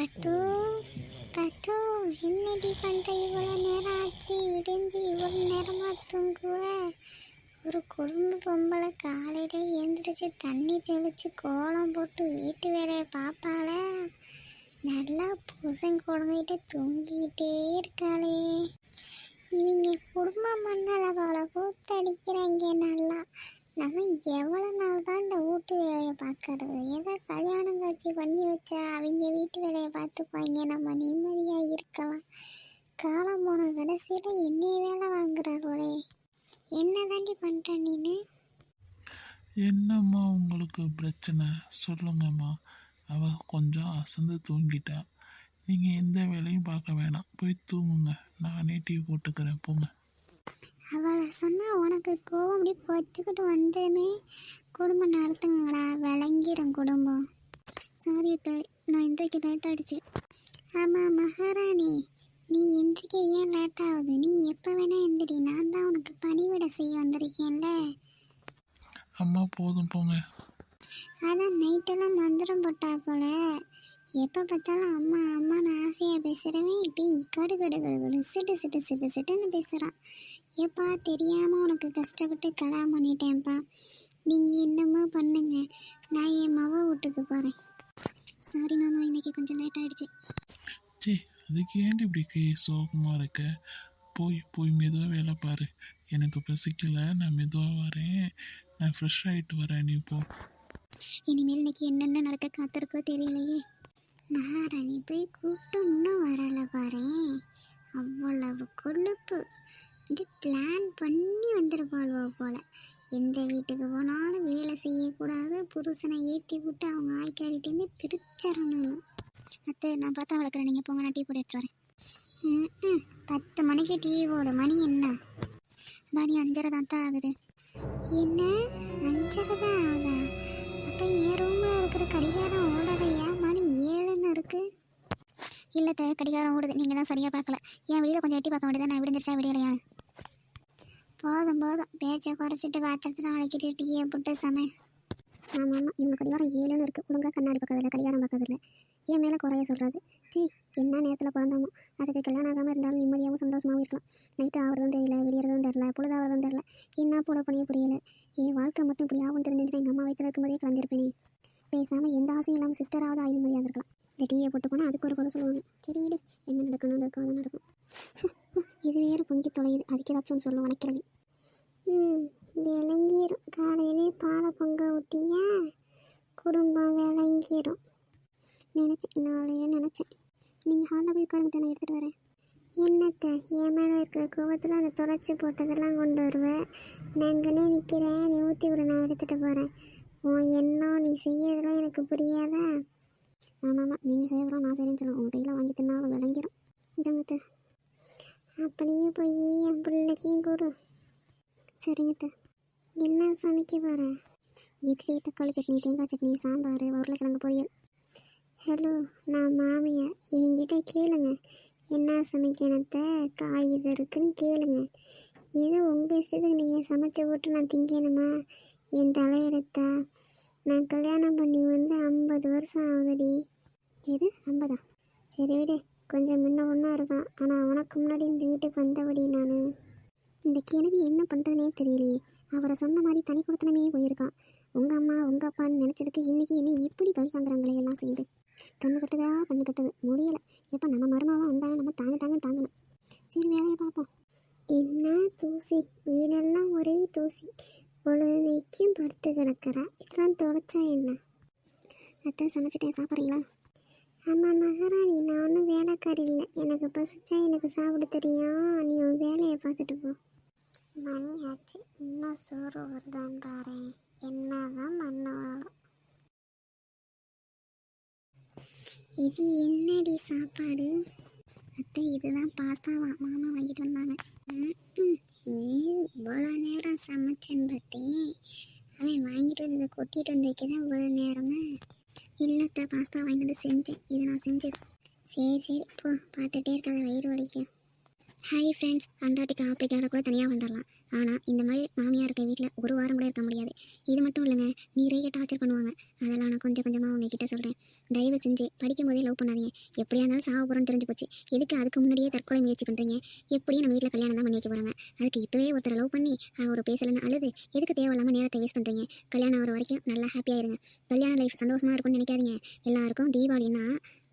கட்டு கட்டு. என்னடி பண்ணுற இவ்வளோ நேரம் ஆச்சு. விடிஞ்சு இவ்வளோ நேரமாக தூங்குவ. ஒரு குடும்ப பொம்பளை காலையில் எழுந்திரிச்சு தண்ணி தெளித்து கோலம் போட்டு வீட்டு வேலையை பார்ப்பாள. நல்லா புருஷன் குழந்தைகிட்ட தூங்கிட்டே இருக்காளே. இவங்க குடும்பம் பண்ணல கூத்தடிக்கிறாங்க நல்லா. நம்ம எவ்வளோ நாள் தான் இந்த வீட்டு வேலையை பார்க்கறது? ஏதோ கல்யாணம் காட்சி பண்ணி வச்சா அவங்க வீட்டு வேலையை பார்த்துப்பாங்க? நம்ம நிம்மதியாக இருக்கலாம். காலம் போன கடைசியில் என்னைய வேலை வாங்குறாளோடே என்ன தாண்டி பண்ணுற நீனு? என்னம்மா உங்களுக்கு பிரச்சனை? சொல்லுங்கம்மா. அவ கொஞ்சம் அசந்து தூங்கிட்டா. நீங்கள் எந்த வேலையும் பார்க்க வேணாம். போய் தூங்குங்க. நானே டீ போட்டுக்கிறேன். போங்க. அவளை சொன்னால் உனக்கு கோவம் அப்படி பொத்துக்கிட்டு வந்துடுமே குடும்பம் நடத்துங்கடா. விளங்கிடும் குடும்பம். சாரி நான் எந்திரிக்க லேட் ஆயிடுச்சு. ஆமாம் மகாராணி. நீ எந்திரிக்க ஏன் லேட் ஆகுது? நீ எப்போ வேணா எந்திரி. நான் தான் உனக்கு பணிவிட செய்ய வந்திருக்கேன்ல. அம்மா போதும் போங்க. அதான் நைட்டெல்லாம் மந்திரம் போட்டா போல. எப்போ பார்த்தாலும் அம்மா அம்மான்னு ஆசையாக பேசுகிறவன் இப்படி கடு கடு கடு கடு சிட்டு சிட்டு சிட்டு சிட்டுன்னு பேசுகிறான் ஏப்பா தெரியாமல் உனக்கு கஷ்டப்பட்டு கல்யாணம் பண்ணிட்டேன்ப்பா. நீங்கள் என்னமோ பண்ணுங்க. நான் என் மவ வீட்டுக்கு போகிறேன் சாரி மாமா இன்னைக்கு கொஞ்சம் லேட் ஆயிடுச்சு. சே அதுக்கு ஏன்டி இப்படி கை சோகமாக இருக்க? போய் போய் மெதுவாக வேலை பாரு. எனக்கு பசிக்கல நான் மெதுவாக வரேன். நான் ஃப்ரெஷ் ஆகிட்டு வரேன். நீ போ. இனிமேல் இன்னைக்கு என்னென்ன நடக்க காத்திருக்கோ தெரியலையே. மகாராணி போய் கூப்பிட்டு இன்னும் வரல பாரு அவ்வளவு கொழுப்பு. அப்படியே பிளான் பண்ணி வந்துருப்பாள்வோ போல். எந்த வீட்டுக்கு போனாலும் வேலை செய்யக்கூடாது புருஷனை ஏற்றி விட்டு அவங்க ஆய்க்காரிட்டேருந்து பிரிச்சரணும். அத்தை நான் பார்த்தா வளர்க்குறேன் நீங்கள் போங்க நான் டீ போட்டு எடுத்து வரேன். ம், ம். பத்து மணிக்கு டீ போடு. மணி என்ன? மணி அஞ்சரை தான் தான் ஆகுது. என்ன? அஞ்சரை தான் ஆகுதா? அப்போ என் ரூமில் இருக்கிற கடிகாரம் ஓடலையா மணி ஏழுன்னு இருக்குது இல்லை தே கடிகாரம் ஓடுது. நீங்கள் தான் சரியாக பார்க்கல. என் வெளியில் கொஞ்சம் எட்டி பார்க்க வேண்டியது நான் விடிஞ்சிருச்சா விடியலையா போதும் போதும். பேச்சை குறைச்சிட்டு பாத்திரத்தில் அழைக்கிட்டு டீயை போட்டு சமை. ஆமாம் ஆமாம் இவங்க கடிகாரம் ஏழுன்னு இருக்குது ஒழுங்காக கண்ணாடி பக்கத்தில் கடிகாரம் பக்கத்தில். என் மேலே குறைய சொல்கிறது சீ என்ன நேரத்தில் பிறந்தோமோ. அதுக்கு கல்யாணம் ஆகாமல் இருந்தாலும் நிம்மதியாகவும் சந்தோஷமாகவும் இருக்கலாம். நைட்டு ஆகிறதும் தெரியல விடியறதும் தெரில பொழுதாகிறதும் தெரில என்ன போட பண்ணியே புரியல. என் வாழ்க்கை மட்டும் இப்படி ஆகும் தெரிஞ்சுட்டு எங்கள் அம்மா வயிற்றுல இருக்கும்போதே கலந்துருப்பேனே பேசாமல் எந்த ஆசையும் இல்லாமல் சிஸ்டராவது ஆயுதமதியாக இருக்கலாம் இந்த டீயை போட்டு போனால் அதுக்கு ஒரு குறை சொல்லுவாங்க. சரி விடு என்ன நடக்கணும் அதை நடக்கும். இது வேறு பொங்கி தொலையுது. அதுக்கு ஏதாச்சும் ஒன்று சொல்லுவோம் நினைக்கிறேன் ம் விளங்கிரும். காலையிலே பாலை பொங்க ஊட்டியா குடும்பம் விளங்கிரும். நினச்சேன் நாளையே நினச்சேன். நீங்கள் ஹாலில் போய் உட்காருங்க நான் எடுத்துகிட்டு வரேன். என்னத்த என் மேலே இருக்கிற கோவத்தில் அந்த தொடச்சி போட்டதெல்லாம் கொண்டு வருவேன் நான் இங்கனே நிற்கிறேன் நீ ஊற்றி விட நான் எடுத்துகிட்டு போகிறேன் உன் எண்ணம் நீ செய்யறதெல்லாம் எனக்கு புரியாதா? ஆமாம் ஆமாம் நீங்கள் செய்யறதெல்லாம் நான் செய்கிறேன்னு சொல்லுவேன் உங்கள் கையில் வாங்கி தின்னாலும் விளங்கிடும் அப்படியே போய் என் பிள்ளைக்கும் கொடு. சரிங்கத்த என்ன சமைக்க போகிறேன் இட்லி தக்காளி சட்னி தேங்காய் சட்னி சாம்பார் உருளைக்கிழங்கு பொரியல். ஹலோ நான் மாமியார் என்கிட்ட கேளுங்க. என்ன சமைக்கணத்த காய் இது இருக்குன்னு கேளுங்க. ஏதோ உங்கள் இஷ்டத்துக்கு நீங்கள் சமைச்சு போட்டு நான் திங்கணுமா? என் தலையெடுத்தா நான் கல்யாணம் பண்ணி வந்து ஐம்பது வருஷம் ஆகுதுடி. எது? ஐம்பதா? சரி விடு. கொஞ்சம் முன்ன ஒன்றா இருக்கலாம் ஆனால் உனக்கு முன்னாடி இந்த வீட்டுக்கு வந்தபடி நான் இந்த கேள்வி என்ன பண்ணுறதுனே தெரியலையே. அவரை சொன்ன மாதிரி தனி கொடுத்தனமே போயிருக்கான். உங்கள் அம்மா உங்கள் அப்பான்னு நினச்சதுக்கு இன்றைக்கி என்ன இப்படி பழி வாங்குறாங்களே எல்லாம் சேர்ந்து கண்ணு கட்டுதா கண்ணு கட்டுது. முடியலை. எப்போ நம்ம மருமகளும் வந்தாலும் நம்ம தாங்க தாங்க தாங்கணும். சரி வேலையை பார்ப்போம். என்ன தூசி? வீடெல்லாம் ஒரே தூசி. பொழுதைக்கும் படுத்து கிடக்கிறா. இதெல்லாம் தொடச்சா என்ன? அத்தை சமைச்சிட்டேன். சாப்பிட்றீங்களா? ஆமாம் மகாராணி நான் ஒன்றும் வேலைக்காரி இல்லை. எனக்கு பசிச்சா எனக்கு சாப்பிட தெரியும். நீ உன் வேலையை பார்த்துட்டு போ. மணி ஆச்சு இன்னும் சோறு வருதான்னு பாரு என்னதான் மண்ணவாளம் இது என்னடி சாப்பாடு? அத்தை இதுதான் பாஸ்தாவா? மாமா வாங்கிட்டு வந்தாங்க. நீ இவ்வளோ நேரம் சமைச்சேன்னு பார்த்தேன். அவன் வாங்கிட்டு வந்து கொட்டிட்டு வந்ததுக்கு தான் இவ்வளோ நேரமா? இல்லைத்த பாஸ்தா வாங்கி வந்து செஞ்சேன். இது நான் செஞ்சது. சரி சரி. போ பார்த்துட்டே இருக்காத வயிறு வலிக்கும். ஹாய் ஃப்ரெண்ட்ஸ் அண்டார்டிகா ஆப்பிரிக்காவில் கூட தனியாக வந்துடலாம். ஆனால் இந்த மாதிரி மாமியார் இருக்க வீட்டில் ஒரு வாரம் கூட இருக்க முடியாது. இது மட்டும் இல்லைங்க நிறைய டார்ச்சர் பண்ணுவாங்க. அதெல்லாம் நான் கொஞ்சம் கொஞ்சமாக அவங்க கிட்ட சொல்கிறேன் தயவு செஞ்சு படிக்கும் போதே லவ் பண்ணாதீங்க. எப்படியா இருந்தாலும் சாக போகிறோம்னு தெரிஞ்சு போச்சு. எதுக்கு அதுக்கு முன்னாடியே தற்கொலை முயற்சி பண்ணுறீங்க எப்படியும் நம்ம வீட்டில் கல்யாணம் தான் பண்ணி வைக்க போகிறாங்க அதுக்கு இப்போவே ஒருத்தர் லவ் பண்ணி அவர் பேசலைன்னு அழுது. எதுக்கு தேவையில்லாமல் நேரத்தை வேஸ்ட் பண்ணுறீங்க கல்யாணம் ஆகிற வரைக்கும் நல்லா ஹாப்பியாக இருங்க கல்யாண லைஃப் சந்தோஷமாக இருக்கும்னு நினைக்காதீங்க. எல்லாருக்கும் தீபாவளின்னா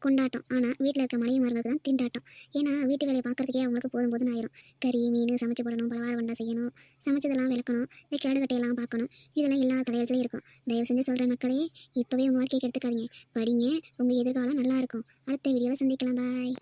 கொண்டாட்டம். ஆனால் வீட்டில் இருக்க மனைவிமார்களுக்கு தான் திண்டாட்டம். ஏன்னா வீட்டு வேலையை பார்க்கறதுக்கே அவங்களுக்கு போதும் போதும் ஆயிரும். கறி மீன் சமைச்சு போடணும் பலவார வண்டா செய்யணும் சமைச்சதெல்லாம் விளக்கணும் இந்த கேடுகட்டையெல்லாம் பார்க்கணும். இதெல்லாம் எல்லா தலையெழுத்துலையும் இருக்கும். தயவு செஞ்சு சொல்கிற மக்களே இப்போவே உங்கள் வாழ்க்கையை எடுத்துக்காதீங்க படிங்க உங்கள் எதிர்காலம் நல்லாயிருக்கும் அடுத்த வீடியோவில் சந்திக்கலாம். பாய்